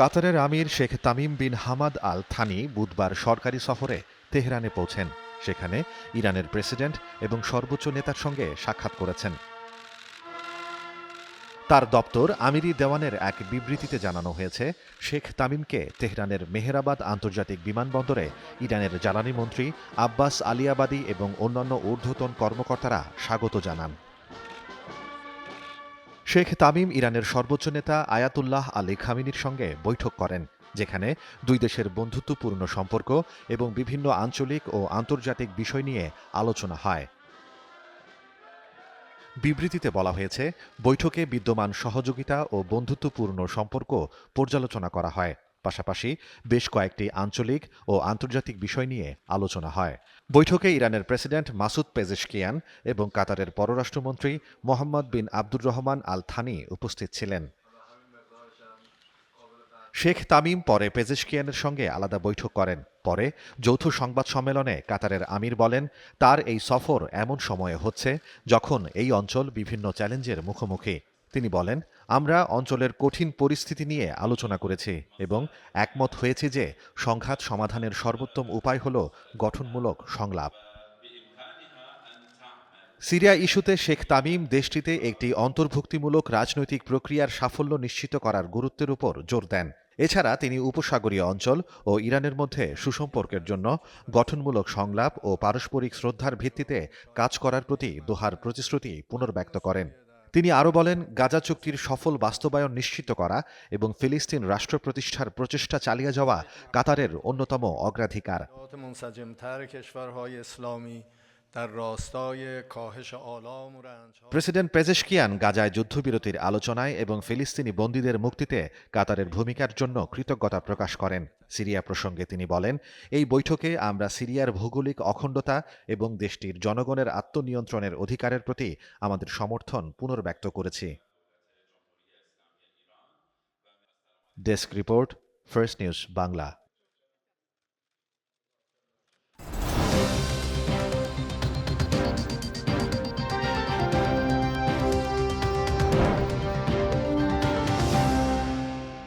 কাতারের আমির Sheikh Tamim bin Hamad Al Thani বুধবার সরকারি সফরে তেহরানে পৌঁছেন। সেখানে ইরানের প্রেসিডেন্ট এবং সর্বোচ্চ নেতার সঙ্গে সাক্ষাৎ করেছেন। তার দপ্তর আমিরি দেওয়ানের এক বিবৃতিতে জানানো হয়েছে, শেখ তামিমকে তেহরানের মেহেরাবাদ আন্তর্জাতিক বিমানবন্দরে ইরানের জ্বালানি মন্ত্রী আব্বাস আলিয়াবাদী এবং অন্যান্য ঊর্ধ্বতন কর্মকর্তারা স্বাগত জানান। শেখ তামিম ইরানের সর্বোচ্চ নেতা আয়াতুল্লাহ আলী খামিনির সঙ্গে বৈঠক করেন, যেখানে দুই দেশের বন্ধুত্বপূর্ণ সম্পর্ক এবং বিভিন্ন আঞ্চলিক ও আন্তর্জাতিক বিষয় নিয়ে আলোচনা হয়। বিবৃতিতে বলা হয়েছে, বৈঠকে বিদ্যমান সহযোগিতা ও বন্ধুত্বপূর্ণ সম্পর্ক পর্যালোচনা করা হয়। পাশাপাশি বেশ কয়েকটি আঞ্চলিক ও আন্তর্জাতিক বিষয় নিয়ে আলোচনা হয়। বৈঠকে ইরানের প্রেসিডেন্ট মাসুদ পেজেশকিয়ান এবং কাতারের পররাষ্ট্রমন্ত্রী Mohammed bin Abdur Rahman Al Thani উপস্থিত ছিলেন। শেখ তামিম পরে পেজেশকিয়ানের সঙ্গে আলাদা বৈঠক করেন। পরে যৌথ সংবাদ সম্মেলনে কাতারের আমির বলেন, তার এই সফর এমন সময়ে হচ্ছে যখন এই অঞ্চল বিভিন্ন চ্যালেঞ্জের মুখোমুখি। তিনি বলেন, আমরা অঞ্চলের কঠিন পরিস্থিতি নিয়ে আলোচনা করেছি এবং একমত হয়েছি যে সংঘাত সমাধানের সর্বোত্তম উপায় হল গঠনমূলক সংলাপ। সিরিয়া ইস্যুতে শেখ তামিম দেশটিতে একটি অন্তর্ভুক্তিমূলক রাজনৈতিক প্রক্রিয়ার সাফল্য নিশ্চিত করার গুরুত্বের উপর জোর দেন। এছাড়া তিনি উপসাগরীয় অঞ্চল ও ইরানের মধ্যে সুসম্পর্কের জন্য গঠনমূলক সংলাপ ও পারস্পরিক শ্রদ্ধার ভিত্তিতে কাজ করার প্রতি দোহার প্রতিশ্রুতি পুনর্ব্যক্ত করেন। তিনি আরও বলেন, গাজা চুক্তির সফল বাস্তবায়ন নিশ্চিত করা এবং ফিলিস্তিন রাষ্ট্র প্রতিষ্ঠার প্রচেষ্টা চালিয়ে যাওয়া কাতারের অন্যতম অগ্রাধিকার। প্রেসিডেন্ট পেজেশকিয়ান গাজায় যুদ্ধবিরতির আলোচনায় এবং ফিলিস্তিনি বন্দীদের মুক্তিতে কাতারের ভূমিকার জন্য কৃতজ্ঞতা প্রকাশ করেন। সিরিয়া প্রসঙ্গে তিনি বলেন, এই বৈঠকে আমরা সিরিয়ার ভৌগোলিক অখণ্ডতা এবং দেশটির জনগণের আত্মনিয়ন্ত্রণের অধিকারের প্রতি আমাদের সমর্থন পুনর্ব্যক্ত করেছি। Desk report, first news Bangla.